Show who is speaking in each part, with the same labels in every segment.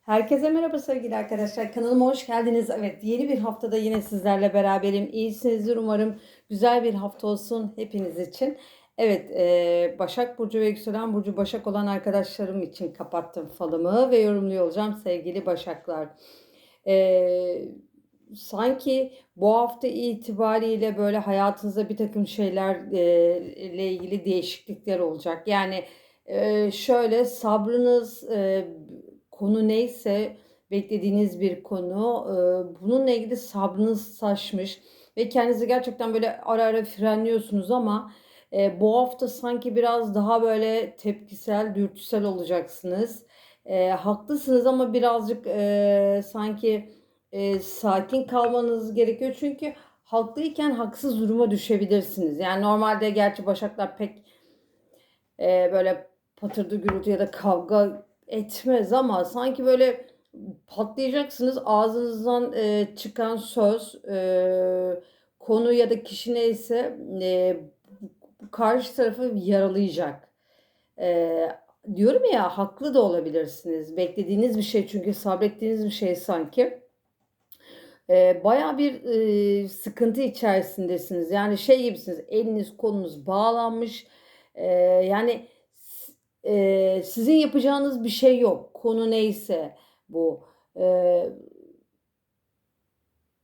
Speaker 1: Herkese merhaba sevgili arkadaşlar. Kanalıma hoş geldiniz. Evet yeni bir haftada yine sizlerle beraberim. İyisinizdir umarım. Güzel bir hafta olsun hepiniz için. Evet e, Başak Burcu ve Yükselen Burcu Başak olan arkadaşlarım için kapattım falımı ve yorumluyor olacağım sevgili Başaklar. E, sanki bu hafta itibariyle böyle hayatınızda bir takım şeyler e, ilgili değişiklikler olacak. Yani e, şöyle sabrınız e, konu neyse beklediğiniz bir konu e, bununla ilgili sabrınız taşmış ve kendinizi gerçekten böyle ara ara frenliyorsunuz ama e, bu hafta sanki biraz daha böyle tepkisel, dürtüsel olacaksınız. E, haklısınız ama birazcık e, sanki sakin kalmanız gerekiyor. Çünkü haklıyken haksız duruma düşebilirsiniz. Yani normalde gerçi Başaklar pek böyle patırdı gürültü ya da kavga etmez ama sanki böyle patlayacaksınız ağzınızdan e, çıkan söz e, konu ya da kişi neyse e, karşı tarafı yaralayacak. E, diyorum ya haklı da olabilirsiniz. Beklediğiniz bir şey çünkü sabrettiğiniz bir şey sanki. E, Baya bir e, sıkıntı içerisindesiniz. Yani şey gibisiniz eliniz kolunuz bağlanmış. E, yani e, sizin yapacağınız bir şey yok. Konu neyse bu. E,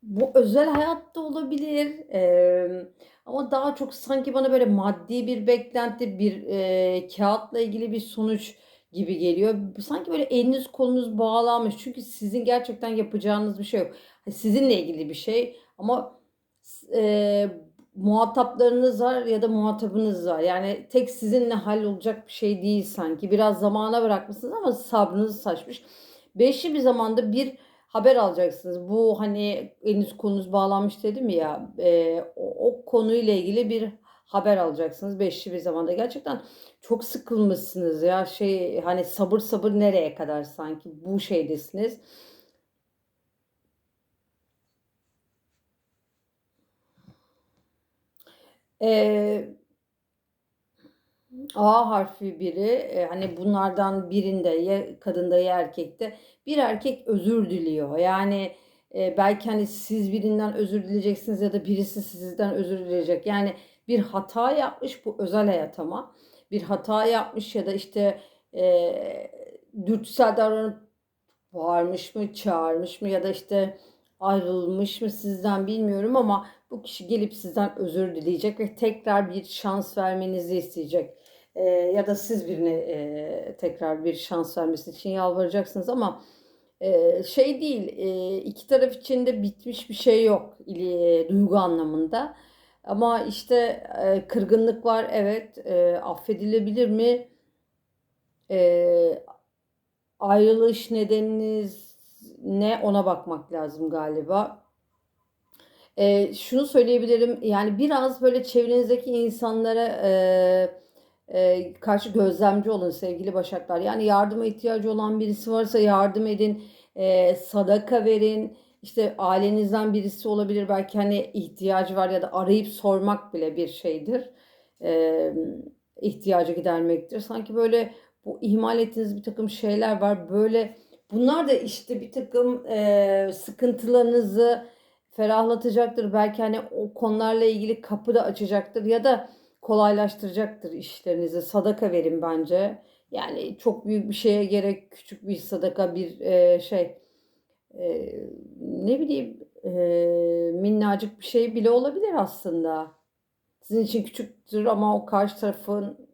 Speaker 1: bu özel hayatta olabilir. E, ama daha çok sanki bana böyle maddi bir beklenti, bir e, kağıtla ilgili bir sonuç gibi geliyor. Sanki böyle eliniz kolunuz bağlanmış. Çünkü sizin gerçekten yapacağınız bir şey yok. Sizinle ilgili bir şey ama e, muhataplarınız var ya da muhatabınız var. Yani tek sizinle hallolacak bir şey değil sanki. Biraz zamana bırakmışsınız ama sabrınız saçmış. Beşli bir zamanda bir haber alacaksınız. Bu hani eliniz kolunuz bağlanmış dedim ya e, o, o konuyla ilgili bir haber alacaksınız. Beşli bir zamanda gerçekten çok sıkılmışsınız ya şey hani sabır sabır nereye kadar sanki bu şeydesiniz. Ee, A harfi biri e, hani bunlardan birinde ya kadında ya erkekte bir erkek özür diliyor. Yani e, belki hani siz birinden özür dileyeceksiniz ya da birisi sizden özür dileyecek. Yani bir hata yapmış bu özel hayat ama bir hata yapmış ya da işte e, dürtüsel davranıp bağırmış mı, çağırmış mı ya da işte ayrılmış mı sizden bilmiyorum ama bu kişi gelip sizden özür dileyecek ve tekrar bir şans vermenizi isteyecek. Ee, ya da siz birine e, tekrar bir şans vermesi için yalvaracaksınız ama e, şey değil e, iki taraf için de bitmiş bir şey yok e, duygu anlamında. Ama işte e, kırgınlık var evet e, affedilebilir mi? E, ayrılış nedeniniz ne ona bakmak lazım galiba. E, şunu söyleyebilirim yani biraz böyle çevrenizdeki insanlara e, e, karşı gözlemci olun sevgili Başaklar. Yani yardıma ihtiyacı olan birisi varsa yardım edin, e, sadaka verin. İşte ailenizden birisi olabilir belki hani ihtiyacı var ya da arayıp sormak bile bir şeydir. E, ihtiyacı gidermektir. Sanki böyle bu ihmal ettiğiniz bir takım şeyler var. Böyle bunlar da işte bir takım e, sıkıntılarınızı ferahlatacaktır. Belki hani o konularla ilgili kapı da açacaktır ya da kolaylaştıracaktır işlerinizi. Sadaka verin bence. Yani çok büyük bir şeye gerek küçük bir sadaka bir e, şey e, ne bileyim e, minnacık bir şey bile olabilir aslında. Sizin için küçüktür ama o karşı tarafın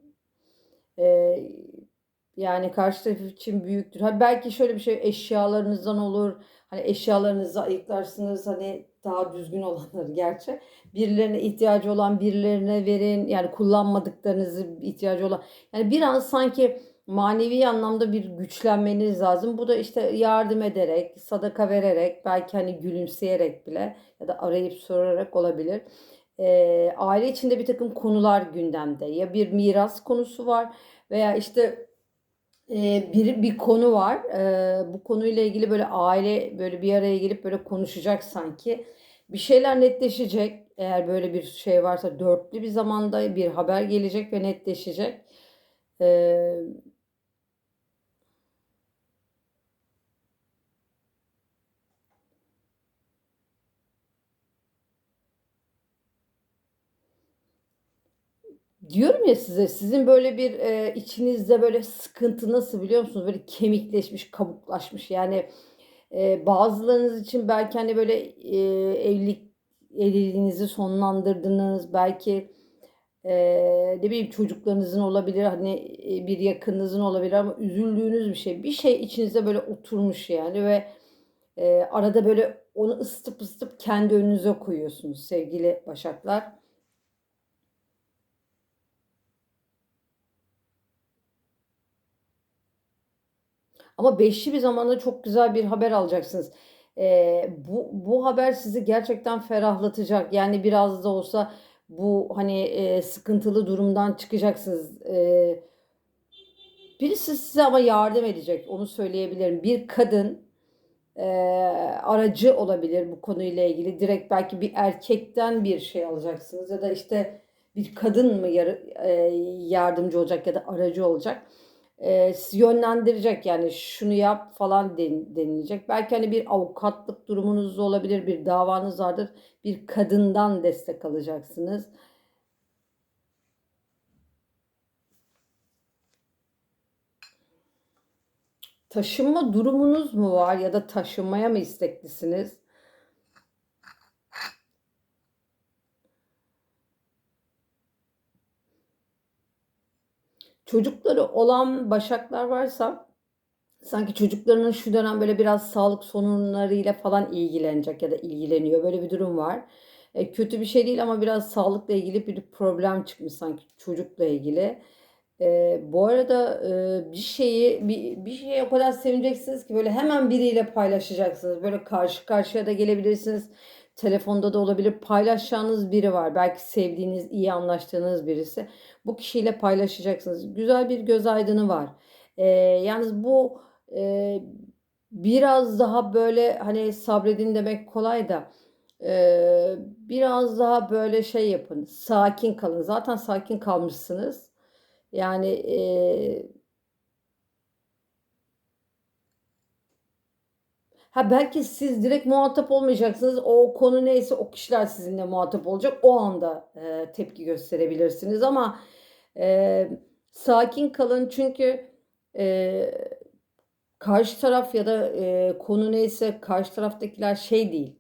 Speaker 1: yani karşı taraf için büyüktür. Ha belki şöyle bir şey eşyalarınızdan olur. Hani eşyalarınızı ayıklarsınız hani daha düzgün olanları gerçi. Birilerine ihtiyacı olan birilerine verin. Yani kullanmadıklarınızı ihtiyacı olan. Yani biraz sanki manevi anlamda bir güçlenmeniz lazım. Bu da işte yardım ederek, sadaka vererek, belki hani gülümseyerek bile ya da arayıp sorarak olabilir. Ee, aile içinde bir takım konular gündemde. Ya bir miras konusu var veya işte e, bir bir konu var. E, bu konuyla ilgili böyle aile böyle bir araya gelip böyle konuşacak sanki. Bir şeyler netleşecek. Eğer böyle bir şey varsa dörtlü bir zamanda bir haber gelecek ve netleşecek. E, Diyorum ya size sizin böyle bir e, içinizde böyle sıkıntı nasıl biliyor musunuz? Böyle kemikleşmiş, kabuklaşmış. Yani e, bazılarınız için belki hani böyle e, evlilik evliliğinizi sonlandırdınız. Belki e, ne bileyim çocuklarınızın olabilir. Hani e, bir yakınınızın olabilir ama üzüldüğünüz bir şey. Bir şey içinizde böyle oturmuş yani ve e, arada böyle onu ısıtıp ısıtıp kendi önünüze koyuyorsunuz sevgili Başaklar. Ama beşli bir zamanda çok güzel bir haber alacaksınız. Ee, bu, bu haber sizi gerçekten ferahlatacak. Yani biraz da olsa bu hani e, sıkıntılı durumdan çıkacaksınız. Ee, birisi size ama yardım edecek. Onu söyleyebilirim. Bir kadın e, aracı olabilir bu konuyla ilgili. Direkt belki bir erkekten bir şey alacaksınız ya da işte bir kadın mı yar, e, yardımcı olacak ya da aracı olacak e, yönlendirecek yani şunu yap falan den, denilecek. Belki hani bir avukatlık durumunuz olabilir, bir davanız vardır. Bir kadından destek alacaksınız. Taşınma durumunuz mu var ya da taşınmaya mı isteklisiniz? Çocukları olan başaklar varsa sanki çocuklarının şu dönem böyle biraz sağlık sorunlarıyla falan ilgilenecek ya da ilgileniyor. Böyle bir durum var. E, kötü bir şey değil ama biraz sağlıkla ilgili bir problem çıkmış sanki çocukla ilgili. E, bu arada e, bir şeyi bir, bir şeye o kadar sevineceksiniz ki böyle hemen biriyle paylaşacaksınız. Böyle karşı karşıya da gelebilirsiniz. Telefonda da olabilir. Paylaşacağınız biri var. Belki sevdiğiniz, iyi anlaştığınız birisi. Bu kişiyle paylaşacaksınız. Güzel bir göz aydını var. E, yalnız bu e, biraz daha böyle hani sabredin demek kolay da e, biraz daha böyle şey yapın. Sakin kalın. Zaten sakin kalmışsınız. Yani e, ha belki siz direkt muhatap olmayacaksınız. O konu neyse o kişiler sizinle muhatap olacak. O anda e, tepki gösterebilirsiniz ama e, sakin kalın çünkü e, karşı taraf ya da e, konu neyse karşı taraftakiler şey değil.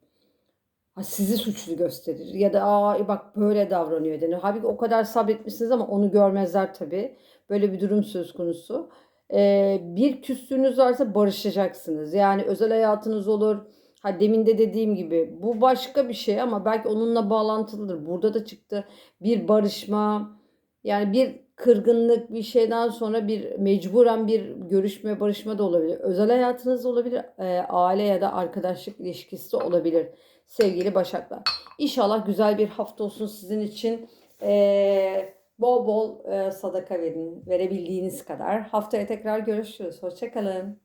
Speaker 1: Ha, sizi suçlu gösterir ya da aa bak böyle davranıyor denir. Halbuki o kadar sabretmişsiniz ama onu görmezler tabii. Böyle bir durum söz konusu. Ee, bir küslüğünüz varsa barışacaksınız. Yani özel hayatınız olur. Ha demin de dediğim gibi bu başka bir şey ama belki onunla bağlantılıdır. Burada da çıktı bir barışma. Yani bir kırgınlık bir şeyden sonra bir mecburen bir görüşme barışma da olabilir. Özel hayatınız olabilir. E, aile ya da arkadaşlık ilişkisi olabilir sevgili Başaklar. İnşallah güzel bir hafta olsun sizin için. E, bol bol e, sadaka verin. Verebildiğiniz kadar. Haftaya tekrar görüşürüz. Hoşçakalın.